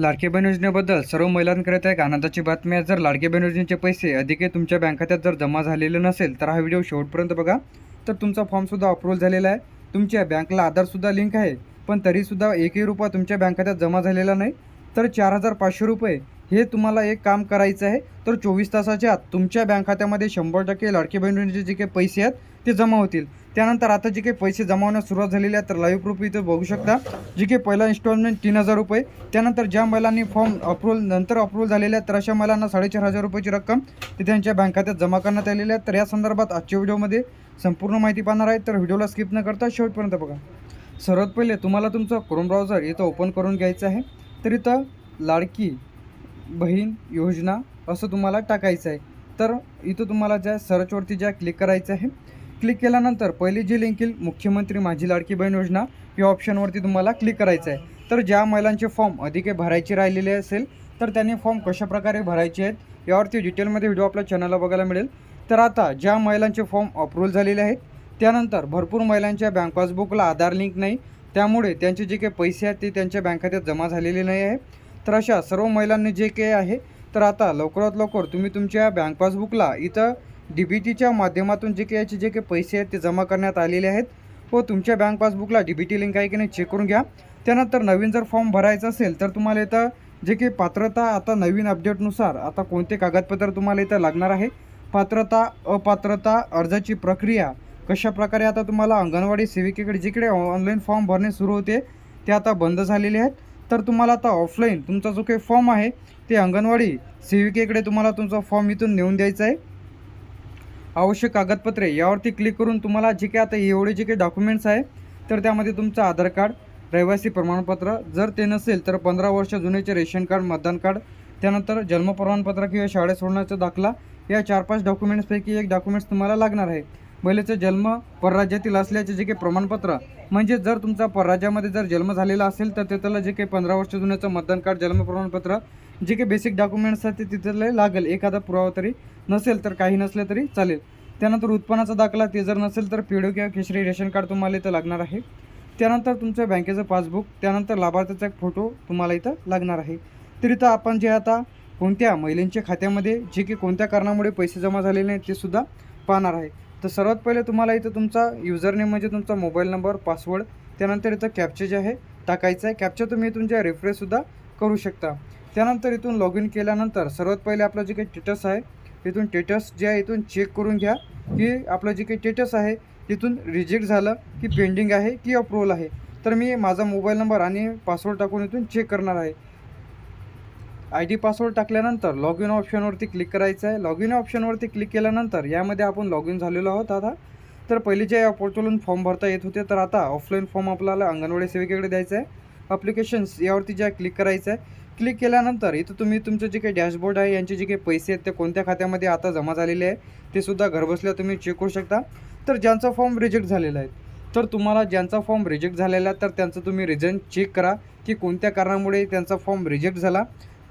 लाडके बहीण योजनेबद्दल सर्व महिलांकरिता एक आनंदाची बातमी आहे. जर लाडके बहीण योजनेचे पैसे अधिक तुमच्या बँक खात्यात जर जमा झालेले नसेल तर हा व्हिडिओ शेवटपर्यंत बघा. तर तुमचा फॉर्मसुद्धा अप्रूव्हल झालेला आहे. तुमच्या बँकला आधारसुद्धा लिंक आहे. पण तरीसुद्धा एकही रुपया तुमच्या बँक खात्यात जमा झालेला नाही. तर चार हजार पाचशे रुपये हे तुम्हाला एक काम करायचं आहे. तर चोवीस तासाच्या आत तुमच्या बँक खात्यामध्ये शंभर टक्के लाडके बहिणीचे जे काही पैसे आहेत ते जमा होतील. त्यानंतर आता जे काही पैसे जमा होण्यास सुरुवात झालेली आहे तर लाईव्ह प्रूफ इथं बघू शकता. जे काही पहिला इन्स्टॉलमेंट तीन हजार रुपये त्यानंतर ज्या महिलांनी फॉर्म अप्रूव्हल नंतर अप्रूव्हल झालेल्या आहेत तर अशा महिलांना साडेचार हजार रुपयाची रक्कम ते त्यांच्या बँक खात्यात जमा करण्यात आलेली आहे. तर या संदर्भात आजच्या व्हिडिओमध्ये संपूर्ण माहिती पाहणार आहे. तर व्हिडिओला स्किप न करता शेवटपर्यंत बघा. सर्वात पहिले तुम्हाला तुमचं क्रोम ब्राउझर इथं ओपन करून घ्यायचं आहे. तर इथं लाडकी बहीण योजना असं तुम्हाला टाकायचं आहे. तर इथं तुम्हाला ज्या सर्चवरती ज्या क्लिक करायचं आहे क्लिक केल्यानंतर पहिली जी लिंक येईल मुख्यमंत्री माझी लाडकी बहीण योजना या ऑप्शनवरती तुम्हाला क्लिक करायचं आहे. तर ज्या महिलांचे फॉर्म अधिक भरायचे राहिलेले असेल तर त्यांनी फॉर्म कशाप्रकारे भरायचे आहेत यावरती डिटेलमध्ये व्हिडिओ आपल्या चॅनलला बघायला मिळेल. तर आता ज्या महिलांचे फॉर्म अप्रूव्हल झालेले आहेत त्यानंतर भरपूर महिलांच्या बँक पासबुकला आधार लिंक नाही त्यामुळे त्यांचे जे काही पैसे आहेत ते त्यांच्या बँक खात्यात जमा झालेले नाही आहे. तर अशा सर्व महिलांनी जे काही आहे तर आता लवकरात लवकर तुम्ही तुमच्या बँक पासबुकला इथं डी बी टीच्या माध्यमातून जे काही याचे जे काही पैसे आहेत ते जमा करण्यात आलेले आहेत. व तुमच्या बँक पासबुकला डी बी टी लिंक आहे की नाही चेक करून घ्या. त्यानंतर नवीन जर फॉर्म भरायचा असेल तर तुम्हाला इथं जे काही पात्रता आता नवीन अपडेटनुसार आता कोणते कागदपत्र तुम्हाला इथं लागणार आहे? पात्रता अपात्रता अर्जाची प्रक्रिया कशा प्रकारे आता तुम्हाला अंगणवाडी सेविकेकडे जिकडे ऑनलाईन फॉर्म भरणे सुरू होते ते आता बंद झालेले आहेत. तर तुम्हाला आता ऑफलाईन तुमचा जो काही फॉर्म आहे ते अंगणवाडी सेविकेकडे तुम्हाला तुमचा फॉर्म इथून नेऊन द्यायचा आहे. आवश्यक कागदपत्रे यावरती क्लिक करून तुम्हाला जे काही आता एवढे जे काही डॉक्युमेंट्स आहे तर त्यामध्ये तुमचं आधार कार्ड रहिवासी प्रमाणपत्र जर ते नसेल तर पंधरा वर्ष जुनेचे रेशन कार्ड मतदान कार्ड त्यानंतर जन्म प्रमाणपत्र किंवा शाळेत सोडण्याचा दाखला या चार पाच डॉक्युमेंट्सपैकी एक डॉक्युमेंट्स तुम्हाला लागणार आहे. महिलेचा जन्म परराज्यातील असल्याचे जे काही प्रमाणपत्र म्हणजे जर तुमचा परराज्यामध्ये जर जन्म झालेला असेल तर तिथलं जे काही पंधरा वर्ष जुन्याचं मतदान कार्ड जन्म प्रमाणपत्र जे काही बेसिक डॉक्युमेंट्स आहेत ते तिथले लागेल. एखादा पुरावा तरी नसेल तर काही नसले तरी चालेल. त्यानंतर उत्पन्नाचा दाखला ते जर नसेल तर पी किंवा केशरी रेशन कार्ड तुम्हाला इथं लागणार आहे. त्यानंतर तुमच्या बँकेचं पासबुक त्यानंतर लाभार्थ्याचा एक फोटो तुम्हाला इथं लागणार आहे. तर इथं आपण जे आता कोणत्या महिलांच्या खात्यामध्ये जे की कोणत्या कारणामुळे पैसे जमा झालेले आहेत ते सुद्धा पाहणार आहे. तर सर्वात पहिले तुम्हाला इथं तुमचा युजरनेम म्हणजे तुमचा मोबाईल नंबर पासवर्ड त्यानंतर इथं कॅप्चे जे आहे टाकायचं आहे. कॅप्चा तुम्ही इथून जे रिफ्रेशसुद्धा करू शकता. त्यानंतर इथून लॉग इन केल्यानंतर सर्वात पहिले आपलं जे काही टेटस आहे इथून टेटस जे आहे इथून चेक करून घ्या की आपलं जे काही टेटस आहे तिथून रिजेक्ट झालं की पेंडिंग आहे की अप्रूव्हल आहे. तर मी माझा मोबाईल नंबर आणि पासवर्ड टाकून इथून चेक करणार आहे. आय डी पासवर्ड टाकल्यानंतर लॉग इन ऑप्शनवरती क्लिक करायचं आहे. लॉग इन ऑप्शनवरती क्लिक केल्यानंतर यामध्ये आपण लॉग इन झालेलो आहोत आता. तर पहिले जे पोर्टलून फॉर्म भरता येत होते तर आता ऑफलाईन फॉर्म आपल्याला अंगणवाडी सेविकेकडे द्यायचं आहे. अप्लिकेशन्स यावरती ज्या क्लिक करायचं आहे. क्लिक केल्यानंतर इथं तुम्ही तुमचं जे काही डॅशबोर्ड आहे यांचे जे काही पैसे आहेत ते कोणत्या खात्यामध्ये आता जमा झालेले आहे ते सुद्धा घरबसल्या तुम्ही चेक करू शकता. तर ज्यांचा फॉर्म रिजेक्ट झालेला आहे. तर तुम्हाला ज्यांचा फॉर्म रिजेक्ट झालेला आहे तर त्यांचं तुम्ही रिझन चेक करा की कोणत्या कारणामुळे त्यांचा फॉर्म रिजेक्ट झाला.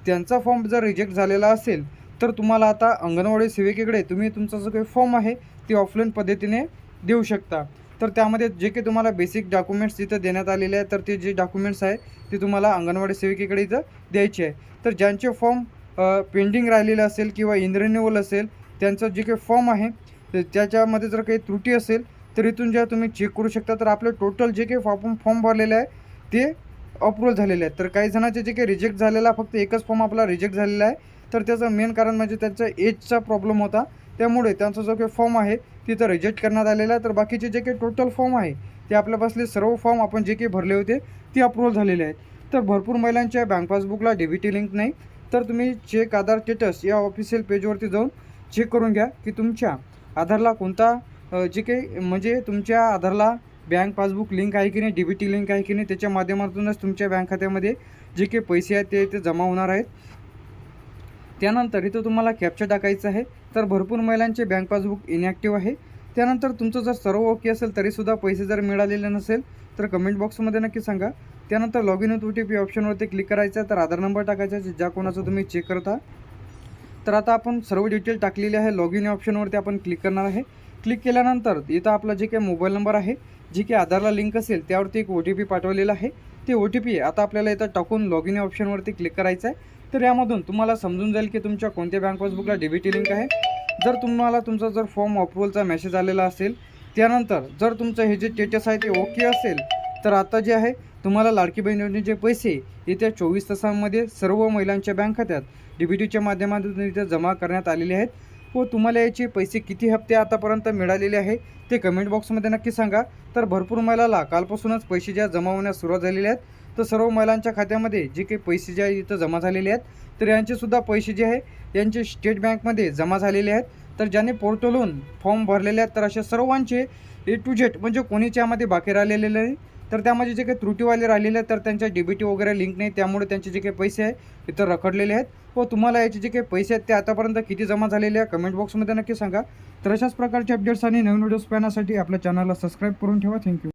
त्यांचा फॉर्म जर रिजेक्ट झालेला असेल तर तुम्हाला आता अंगणवाडी सेविकेकडे तुम्ही तुमचा जो काही फॉर्म आहे ते ऑफलाईन पद्धतीने देऊ शकता. तर त्यामध्ये जे काही तुम्हाला बेसिक डॉक्युमेंट्स तिथं देण्यात आलेले आहे तर ते जे डॉक्युमेंट्स आहे ते तुम्हाला अंगणवाडी सेविकेकडे इथं द्यायचे आहे. तर ज्यांचे फॉर्म पेंडिंग राहिलेले असेल किंवा इनरिन्युअल असेल त्यांचं जे काही फॉर्म आहे तर त्याच्यामध्ये जर काही त्रुटी असेल तर इथून ज्या तुम्ही चेक करू शकता तर आपलं टोटल जे काही फॉर्म फॉर्म भरलेले आहे ते अप्रूव्हल झालेले आहेत. तर काही जणांचे जे काही रिजेक्ट झालेला फक्त एकच फॉर्म आपला रिजेक्ट झालेला आहे. तर त्याचं मेन कारण म्हणजे त्यांचा एजचा प्रॉब्लेम होता. त्यामुळे त्यांचा जो काही फॉर्म आहे तिथं रिजेक्ट करण्यात आलेला आहे. तर बाकीचे जे काही टोटल फॉर्म आहे ते आपल्यापासले सर्व फॉर्म आपण जे काही भरले होते ते अप्रूव्हल झालेले आहेत. तर भरपूर महिलांच्या बँक पासबुकला डेबिटी लिंक नाही. तर तुम्ही चेक आधार स्टेटस या ऑफिशियल पेजवरती जाऊन चेक करून घ्या की तुमच्या आधारला कोणता जे काही म्हणजे तुमच्या आधारला बँक पासबुक लिंक आहे की नाही डी बी टी लिंक आहे की नाही त्याच्या माध्यमातूनच तुमच्या बँक खात्यामध्ये जे काही पैसे आहेत ते ते जमा होणार आहेत. त्यानंतर इथं तुम्हाला कॅप्चा टाकायचं आहे. तर भरपूर महिलांचे बँक पासबुक इनॅक्टिव्ह आहे. त्यानंतर तुमचं जर सर्व ओके असेल तरीसुद्धा पैसे जर मिळालेले नसेल तर कमेंट बॉक्समध्ये नक्की सांगा. त्यानंतर log in with O T P ऑप्शनवरती click करायचं आहे तर आधार नंबर टाकायचा आहे ज्या कोणाचं तुम्ही चेक करता. तर आता आपण सर्व डिटेल टाकलेली आहे. लॉग इन ऑप्शनवरती आपण क्लिक करणार आहे. क्लिक केल्यानंतर इथं आपला जे काही मोबाईल नंबर आहे जी की आधारला लिंक असेल त्यावरती एक ओ टी पी पाठवलेला आहे. ते ओ टी पी आता आपल्याला इथं टाकून लॉग इन ऑप्शनवरती क्लिक करायचं आहे. तर यामधून तुम्हाला समजून जाईल की तुमच्या कोणत्या बँक पासबुकला डेबिट लिंक आहे. जर तुम्हाला तुमचा जर फॉर्म अप्रुव्हलचा मेसेज आलेला असेल त्यानंतर जर तुमचं हे जे स्टेटस आहे ते ओके असेल तर आता जे आहे तुम्हाला लाडकी बहीण योजनेचे पैसे येत्या चोवीस तासांमध्ये सर्व महिलांच्या बँक खात्यात डी बी टीच्या माध्यमातून इथे जमा करण्यात आलेले आहेत. व तुम्हाला याचे पैसे किती हप्ते आतापर्यंत मिळालेले आहे ते कमेंट बॉक्समध्ये नक्की सांगा. तर भरपूर महिलाला कालपासूनच पैसे ज्या जमा होण्यास सुरुवात झालेले आहेत तर सर्व महिलांच्या खात्यामध्ये जे काही पैसे जे आहे इथं जमा झालेले आहेत तर यांचेसुद्धा पैसे जे आहे यांचे स्टेट बँकमध्ये जमा झालेले आहेत. तर ज्याने पोर्टलहून फॉर्म भरलेले आहेत तर अशा सर्वांचे ए टू झेड म्हणजे कोणीच्यामध्ये बाकी राहिलेले नाही. तर त्यामध्ये जे काही त्रुटीवाले राहिलेले आहेत तर त्यांच्या डीबीटी वगैरे लिंक नाही त्यामुळे त्यांचे जे काही पैसे आहे इथं रखडलेले आहेत. व तुम्हाला याचे जे काही पैसे आहेत ते आतापर्यंत किती जमा झालेले आहे कमेंट बॉक्समध्ये नक्की सांगा. तर अशाच प्रकारचे अपडेट्स आणि नवीन व्हिडिओज पाहण्यासाठी आपल्या चॅनलला सबस्क्राईब करून ठेवा. थँक्यू